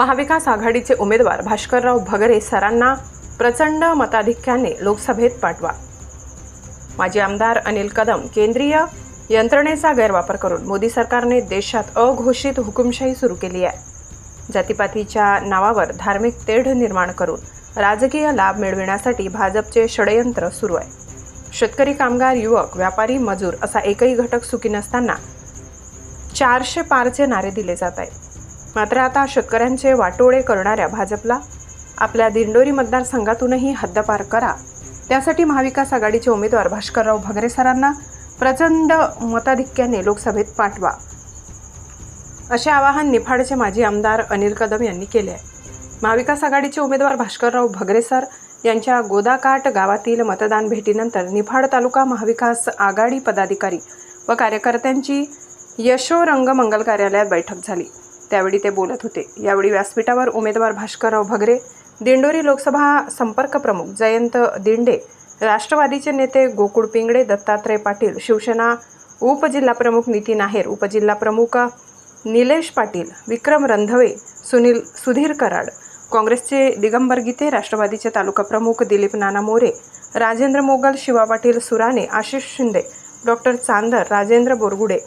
महाविकास आघाडीचे उमेदवार भास्करराव भगरे सरांना प्रचंड मताधिक्याने लोकसभेत पाठवा. माजी आमदार अनिल कदम केंद्रीय यंत्रणेचा गैरवापर करून मोदी सरकारने देशात अघोषित हुकुमशाही सुरू केली आहे. जातीपातीच्या नावावर धार्मिक तेढ निर्माण करून राजकीय लाभ मिळविण्यासाठी भाजपचे षडयंत्र सुरू आहे. शेतकरी कामगार युवक व्यापारी मजूर असा एकही घटक सुखी नसताना चारशे पारचे नारे दिले जात आहेत. मात्र आता शेतकऱ्यांचे वाटोळे करणाऱ्या भाजपला आपल्या दिंडोरी मतदारसंघातूनही हद्दपार करा. त्यासाठी महाविकास आघाडीचे उमेदवार भास्करराव भगरे सरांना प्रचंड मताधिक्याने लोकसभेत पाठवा. असे आवाहन निफाडचे माजी आमदार अनिल कदम यांनी केले आहे. महाविकास आघाडीचे उमेदवार भास्करराव भगरे सर यांच्या गोदाकाट गावातील मतदान भेटीनंतर निफाड तालुका महाविकास आघाडी पदाधिकारी व कार्यकर्त्यांची यशोरंग मंगल कार्यालयात बैठक झाली. त्यावेळी ते बोलत होते. यावेळी व्यासपीठावर उमेदवार भास्करराव भगरे दिंडोरी लोकसभा संपर्क प्रमुख जयंत दिंडे राष्ट्रवादीचे नेते गोकुळ पिंगडे दत्तात्रय पाटील शिवसेना उपजिल्हाप्रमुख नितीन आहेर उपजिल्हाप्रमुख निलेश पाटील विक्रम रंधवे सुनील सुधीर कराड काँग्रेसचे दिगंबर गीते राष्ट्रवादीचे तालुका प्रमुख दिलीप नाना मोरे राजेंद्र मोगल शिवा पाटील सुराणे आशिष शिंदे डॉक्टर चांदर राजेंद्र बोरगुडे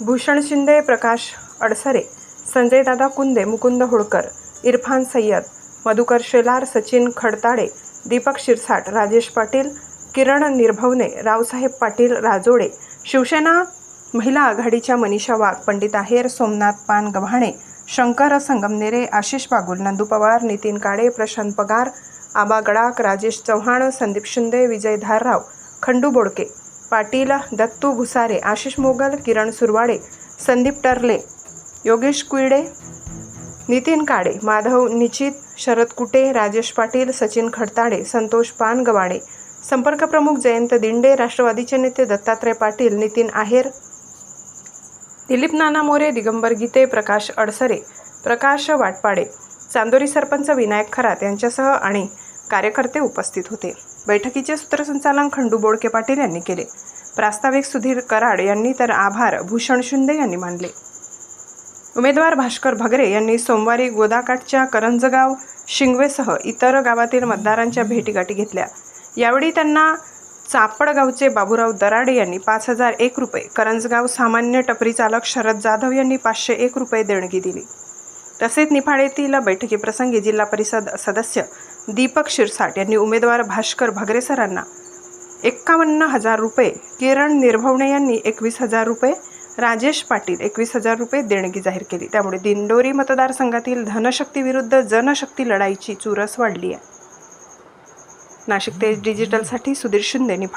भूषण शिंदे प्रकाश अडसरे संजय दादा कुंदे मुकुंद होळकर इरफान सय्यद मधुकर शेलार सचिन खडताडे दीपक शिरसाट राजेश पाटील किरण निर्भवने रावसाहेब पाटील राजोडे शिवसेना महिला आघाडीच्या मनीषा वाघ पंडित आहेर सोमनाथ पान गव्हाणे शंकर संगमनेरे आशिष बागुल नंदू पवार नितीन काळे प्रशांत पगार आबा गडाक राजेश चव्हाण संदीप शिंदे विजय धारराव खंडू बोडके पाटील दत्तू भुसारे आशिष मोगल किरण सुरवाडे संदीप टर्ले योगेश कुईडे नितीन काडे माधव निचित शरद कुटे राजेश पाटील सचिन खडताडे संतोष पानगवाडे संपर्क प्रमुख जयंत दिंडे राष्ट्रवादीचे नेते दत्तात्रय पाटील नितीन आहेर. दिलीप नाना मोरे दिगंबर गीते प्रकाश अडसरे प्रकाश वाटपाडे चांदोरी सरपंच विनायक खरात यांच्यासह आणि कार्यकर्ते उपस्थित होते. बैठकीचे सूत्रसंचालन खंडू बोडके पाटील यांनी केले. प्रास्ताविक सुधीर कराड यांनी तर आभार भूषण शिंदे यांनी मानले. उमेदवार भास्कर भगरे यांनी सोमवारी गोदाकाठच्या करंजगाव शिंगवेसह इतर गावातील मतदारांच्या भेटीगाठी घेतल्या. यावेळी त्यांना चापडगावचे बाबूराव दराडे यांनी पाच हजार एक रुपये करंजगाव सामान्य टपरी चालक शरद जाधव यांनी पाचशे एक रुपये देणगी दिली. तसेच निफाड बैठकीप्रसंगी जिल्हा परिषद सदस्य दीपक शिरसाट यांनी उमेदवार भास्कर भगरे सरांना एक्कावन्न हजार रुपये किरण निर्भवणे यांनी एकवीस हजार रुपये राजेश पाटील एकवीस हजार रुपये देणगी जाहीर केली. त्यामुळे दिंडोरी मतदारसंघातील धनशक्तीविरुद्ध जनशक्ती लढाईची चुरस वाढली आहे. नाशिक तेज डिजिटलसाठी सुधीर शिंदे निफाड